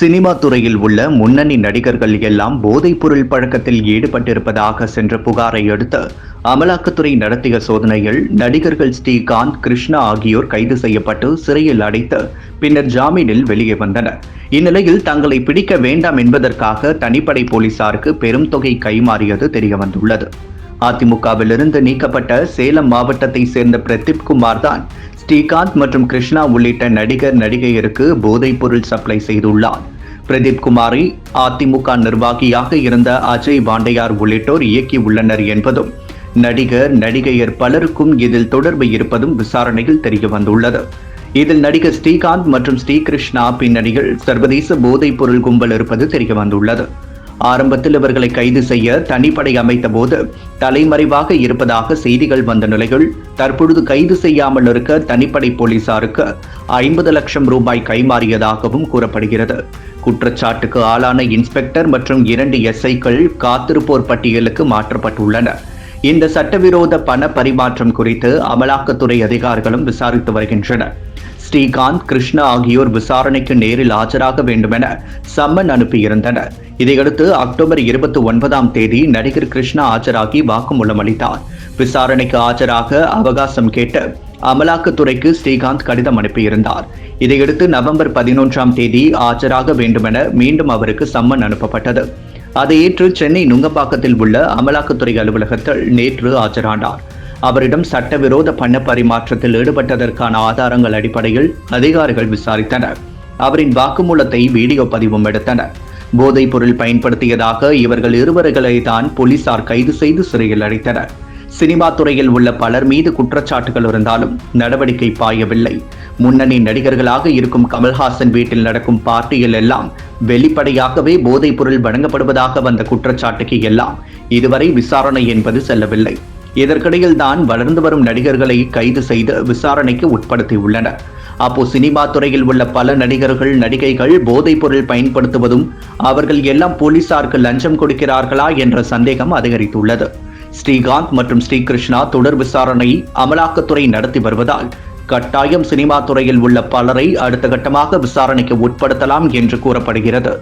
Cinema துறையில் உள்ள முன்னணி நடிகர்கள் எல்லாம் போதைப் பொருள் பழக்கத்தில் ஈடுபட்டிருப்பதாக சென்ற புகாரை அடுத்து அமலாக்கத்துறை நடத்திய சோதனையில் நடிகர்கள் ஸ்ரீகாந்த் கிருஷ்ணா ஆகியோர் கைது செய்யப்பட்டு சிறையில் அடைத்து பின்னர் ஜாமீனில் வெளியே வந்தனர். இந்நிலையில் தங்களை பிடிக்க வேண்டாம் என்பதற்காக தனிப்படை போலீசாருக்கு பெரும் தொகை கைமாறியது தெரியவந்துள்ளது. அதிமுகவிலிருந்து நீக்கப்பட்ட சேலம் மாவட்டத்தை சேர்ந்த பிரதீப் குமார் தான் ஸ்ரீகாந்த் மற்றும் கிருஷ்ணா உள்ளிட்ட நடிகர் நடிகையருக்கு போதைப் பொருள் சப்ளை செய்துள்ளார். பிரதீப் குமாரி அதிமுக நிர்வாகியாக இருந்த அஜய் பாண்டையார் உள்ளிட்டோர் இயக்கியுள்ளனர் என்பதும் நடிகர் நடிகையர் பலருக்கும் இதில் தொடர்பு இருப்பதும் விசாரணையில் தெரியவந்துள்ளது இதில் நடிகர் ஸ்ரீகாந்த் மற்றும் ஸ்ரீகிருஷ்ணா பின்னணியில் சர்வதேச போதைப் பொருள் கும்பல் இருப்பது தெரியவந்துள்ளது ஆரம்பத்தில் இவர்களை கைது செய்ய தனிப்படை அமைத்த போது தலைமறைவாக இருப்பதாக செய்திகள் வந்த நிலையில் தற்பொழுது கைது செய்யாமல் இருக்க தனிப்படை போலீசாருக்கு ஐம்பது லட்சம் ரூபாய் கைமாறியதாகவும் கூறப்படுகிறது. குற்றச்சாட்டுக்கு ஆளான இன்ஸ்பெக்டர் மற்றும் இரண்டு எஸ்ஐக்கள் காத்திருப்போர் பட்டியலுக்கு மாற்றப்பட்டுள்ளனர் இந்த சட்டவிரோத பண பரிமாற்றம் குறித்து அமலாக்கத்துறை அதிகாரிகளும் விசாரித்து வருகின்றனர். ஸ்ரீகாந்த் கிருஷ்ணா ஆகியோர் விசாரணைக்கு நேரில் ஆஜராக வேண்டுமென சம்மன் அனுப்பியிருந்தனர். இதையடுத்து அக்டோபர் இருபத்தி ஒன்பதாம் தேதி நடிகர் கிருஷ்ணா ஆஜராகி வாக்குமூலம் அளித்தார். விசாரணைக்கு ஆஜராக அவகாசம் கேட்டு அமலாக்கத்துறைக்கு ஸ்ரீகாந்த் கடிதம் அனுப்பியிருந்தார். இதையடுத்து நவம்பர் பதினொன்றாம் தேதி ஆஜராக வேண்டுமென மீண்டும் அவருக்கு சம்மன் அனுப்பப்பட்டது. அதை ஏற்று சென்னை நுங்கம்பாக்கத்தில் உள்ள அமலாக்கத்துறை அலுவலகத்தில் நேற்று ஆஜரானார். அவரிடம் சட்டவிரோத பண பரிமாற்றத்தில் ஈடுபட்டதற்கான ஆதாரங்கள் அடிப்படையில் அதிகாரிகள் விசாரித்தனர். அவரின் வாக்குமூலத்தை வீடியோ பதிவும் எடுத்தனர். போதைப் பொருள் பயன்படுத்தியதாக இவர்கள் இருவர்களை தான் போலீசார் கைது செய்து சிறையில் அடைத்தனர். சினிமா துறையில் உள்ள பலர் மீது குற்றச்சாட்டுகள் இருந்தாலும் நடவடிக்கை பாயவில்லை. முன்னணி நடிகர்களாக இருக்கும் கமல்ஹாசன் வீட்டில் நடக்கும் பார்ட்டியில் எல்லாம் வெளிப்படையாகவே போதைப் பொருள் வழங்கப்படுவதாக வந்த குற்றச்சாட்டுக்கு எல்லாம் இதுவரை விசாரணை என்பது செல்லவில்லை. இதற்கிடையில் தான் வளர்ந்து வரும் நடிகர்களை கைது செய்து விசாரணைக்கு உட்படுத்தியுள்ளனர். அப்போ சினிமா துறையில் உள்ள பல நடிகர்கள் நடிகைகள் போதைப் பொருள் பயன்படுத்துவதும் அவர்கள் எல்லாம் போலீசாருக்கு லஞ்சம் கொடுக்கிறார்களா என்ற சந்தேகம் அதிகரித்துள்ளது. ஸ்ரீகாந்த் மற்றும் ஸ்ரீகிருஷ்ணா தொடர் விசாரணை அமலாக்கத்துறை நடத்தி வருவதால் கட்டாயம் சினிமா துறையில் உள்ள பலரை அடுத்த கட்டமாக விசாரணைக்கு உட்படுத்தலாம் என்று கூறப்படுகிறது.